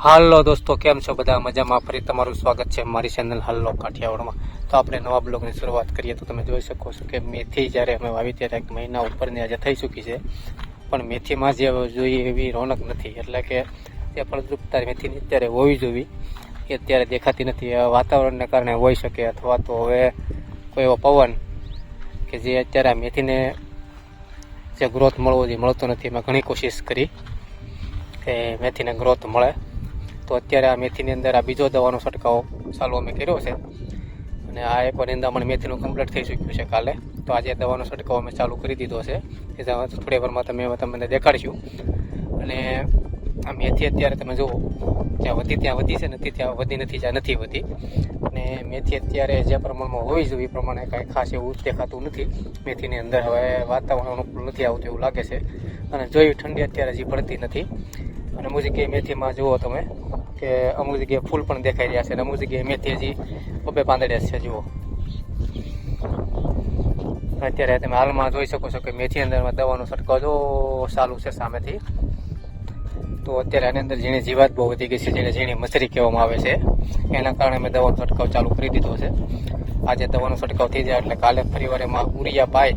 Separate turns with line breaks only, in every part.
હાલો દોસ્તો, કેમ છો બધા? મજામાં? ફરી તમારું સ્વાગત છે મારી ચેનલ હાલો કાઠિયાવાડમાં. તો આપણે નવા બ્લોગની શરૂઆત કરીએ તો તમે જોઈ શકો છો કે મેથી જ્યારે અમે વાવી ત્યારે એક મહિના ઉપરની આજે થઈ ચૂકી છે. પણ મેથીમાં જે જોઈએ એવી રોનક નથી. એટલે કે તે ફળદ્રુપતા મેથીની અત્યારે હોવી જોવી એ અત્યારે દેખાતી નથી. વાતાવરણને કારણે હોઈ શકે અથવા તો હવે કોઈ એવો પવન કે જે અત્યારે મેથીને જે ગ્રોથ મળવો જોઈએ, મળતો નથી, એમાં ઘણી કોશિશ કરી કે મેથીને ગ્રોથ મળે. તો અત્યારે આ મેથીની અંદર આ બીજો દવાનો છંટકાવ ચાલુ અમે કર્યો છે. અને આ એક નિંદામણ મેથીનું કમ્પ્લીટ થઈ ચૂક્યું છે કાલે. તો આજે દવાનો છંટકાવ અમે ચાલુ કરી દીધો છે. એ થોડી વારમાં તમે તમને દેખાડીશું. અને આ મેથી અત્યારે તમે જુઓ ત્યાં વધી ત્યાં વધી છે નથી ત્યાં વધી નથી, જ્યાં નથી વધી. અને મેથી અત્યારે જે પ્રમાણમાં હોવી જોઈએ એ પ્રમાણે કાંઈ ખાસ એવું દેખાતું નથી. મેથીની અંદર હવે વાતાવરણ અનુકૂળ નથી આવતું એવું લાગે છે. અને જોઈ ઠંડી અત્યારે હજી પડતી નથી. અને મુજબ કે મેથીમાં જુઓ તમે કે અમુક જગ્યાએ ફૂલ પણ દેખાઈ રહ્યા છે અને અમુક જગ્યાએ મેથી હજી બબે પાંદડ્યા છે, જુઓ. અત્યારે તમે હાલમાં જોઈ શકો છો કે મેથી અંદરમાં દવાનો છંટકાવ જો ચાલુ છે સામેથી. તો અત્યારે આની અંદર ઝીણી જીવાત બહુ વધી ગઈ છે, જેને ઝીણી મસરી કહેવામાં આવે છે. એના કારણે મેં દવાનો છંટકાવ ચાલુ કરી દીધો છે. આજે દવાનો છંટકાવ થઈ જાય એટલે કાલે ફરીવાર એમાં ઉરિયા પાય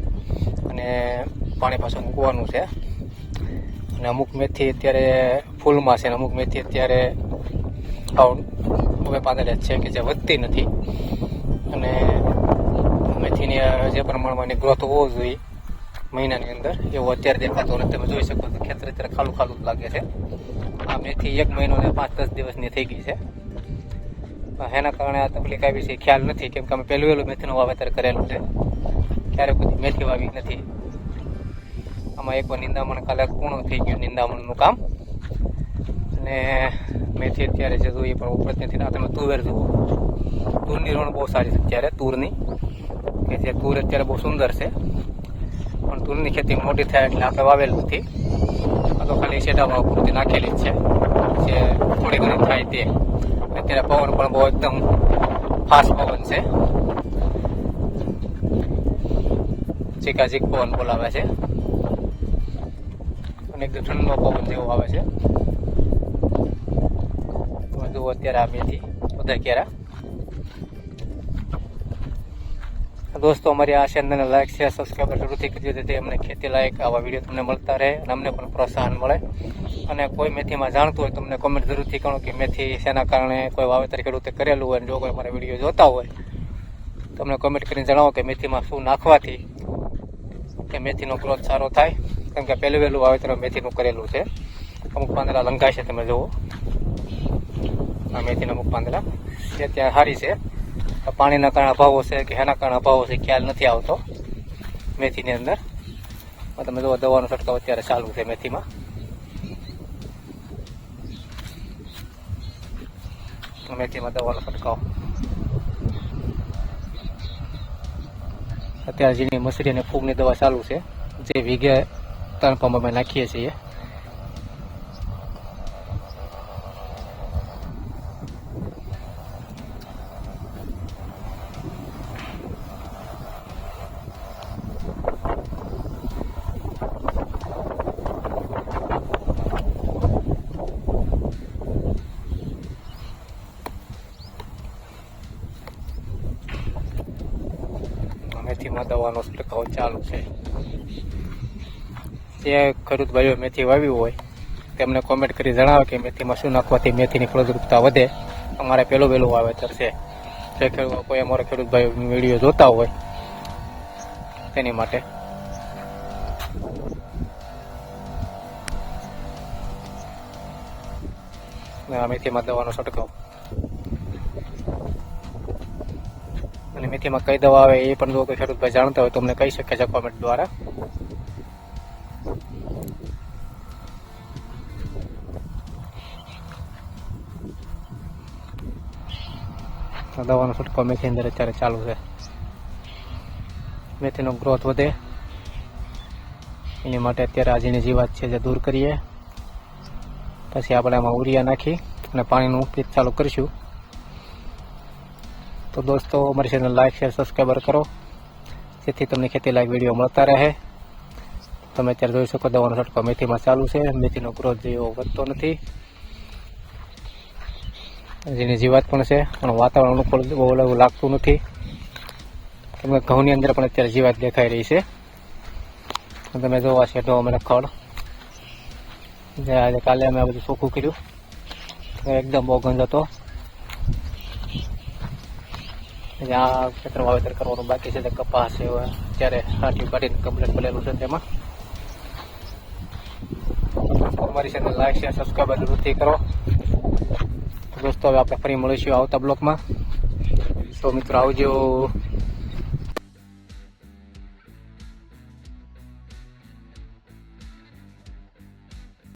અને પાણી પાછું મૂકવાનું છે. અને અમુક મેથી અત્યારે ફૂલમાં છે અને અમુક મેથી અત્યારે હાવ હવે પાંદડે છે કે જે વધતી નથી. અને મેથીની જે પ્રમાણમાં એની ગ્રોથ હોવો જોઈએ મહિનાની અંદર, એવો અત્યારે દેખાતો નથી. તમે જોઈ શકો છો ખેતર અત્યારે ખાલું ખાલું જ લાગે છે. આ મેથી એક મહિનો ને પાંચ દસ દિવસની થઈ ગઈ છે. એના કારણે આ તકલીફ આવી છે, ખ્યાલ નથી, કેમ કે અમે પહેલું વહેલું મેથીનું વાવેતર કરેલું છે. ક્યારેક કોઈ મેથી વાવી નથી. આમાં એક નિંદામણ કાલે પૂર્ણ થઈ ગયું નિંદામણનું કામ. અને મેથી અત્યારે છે તો એ પણ ઉપરથી નથી ના, તમે તુવેર જુઓ તુરની રોણ બહુ સારી છે અત્યારે, તુરની. કે જે તુર અત્યારે બહુ સુંદર છે. પણ તુરની ખેતી મોટી થાય એટલે આપણે વાવેલ નથી. આ તો ખાલી શેડામાં પૂરતી નાખેલી જ છે. જે થોડી ઘણી થાય તે. અત્યારે પવન પણ બહુ એકદમ ફાસ્ટ પવન છે. ચીકાચીક પવન બોલાવે છે. અને એકદમ ઠંડો પવન જેવો આવે છે. જુઓ અત્યારે આ મેથી બધા કેરા દોસ્તો, અમારી આ ચેનલને લાઈક છે સબસ્ક્રાઈબ જરૂરથી કરજો જેથી અમને ખેતી લાયક આવા વીડિયો તમને મળતા રહે અને અમને પણ પ્રોત્સાહન મળે. અને કોઈ મેથીમાં જાણતું હોય તમને કોમેન્ટ જરૂરથી કરો કે મેથી શેના કારણે કોઈ વાવેતર ખેડૂતે કરેલું હોય અને જો કોઈ અમારા વીડિયો જોતા હોય તો અમને કોમેન્ટ કરીને જણાવો કે મેથીમાં શું નાખવાથી કે મેથીનો ગ્રોથ સારો થાય. કેમ કે પહેલું વહેલું વાવેતર મેથીનું કરેલું છે. અમુક પાંદડા લંકાય છે, તમે જુઓ. આ મેથીના અમુક પાંદડા જે ત્યાં સારી છે. પાણીના કારણે અભાવો છે કે એના કારણે અભાવો છે ખ્યાલ નથી આવતો મેથીની અંદર. તમે જુઓ દવાનો છંટકાવ અત્યારે ચાલુ છે મેથીમાં. મેથીમાં દવાનો છંટકાવ. અત્યારે જેની મસરી અને ફૂગની દવા ચાલુ છે, જે વીઘે ત્રણ પંપ અમે નાખીએ છીએ. મેથીમાં દવાનો છંટકાવ ચાલુ છે. જે ખેડૂત ભાઈઓ મેથી વાવ્યું હોય, તેમને કોમેન્ટ કરી જણાવે કે મેથીમાં શું નાખવાથી મેથીની ફળદ્રુપતા વધે. અમારે પહેલું વહેલું વાવેતર છે. જે ખેડૂત કોઈ અમારા ખેડૂત ભાઈઓ વીડિયો જોતા હોય, તેની માટે. મેથીમાં દવાનો છંટકાવ. અને મેથીમાં કઈ દવા આવે એ પણ જો કોઈ ખેડૂત ભાઈ જાણતા હોય તો અમને કહી શકે છે કોમેન્ટ દ્વારા. દવાનો છૂટકો મેથી અંદર અત્યારે ચાલુ છે. મેથીનો ગ્રોથ વધે. એની માટે અત્યારે આજની જીવાત છે જે દૂર કરીએ. પછી આપણે આમાં ઉરિયા નાખી અને પાણીનું ઉપયોગ ચાલુ કરીશું. તો દોસ્તો, અમારી ચેનલ લાઇક શેર સબસ્ક્રાઈબર કરો. જેથી તમને ખેતી લાયક વીડિયો મળતા રહે. તમે અત્યારે જોઈ શકો દવાનો છંટકાવ મેથીમાં ચાલુ છે. મેથીનો ગ્રોથ જેવો વધતો નથી. જેની જીવાત પણ છે, પણ વાતાવરણ અનુકૂળ બહુ એવું લાગતું નથી. તમને ઘઉંની અંદર પણ અત્યારે જીવાત દેખાઈ રહી છે. તમે જોવા છે તો અમે ખડ જે આજે કાલે અમે આ બધું સોખું કર્યું. એકદમ બહુ ગંધ હતો જે આ ખેતર વાવેતર કરવાનું બાકી છે તે કપાસ હવે ત્યારે હાટી કાઢીને કમ્પ્લેટ બનેલું છે તેમાં. અમારી ચેનલ લાઈક શેર સબસ્ક્રાઈબ જરૂરથી કરો. દોસ્તો, હવે આપણે ફરી મળીશું આવતા બ્લોકમાં. તો મિત્રો, આવજો.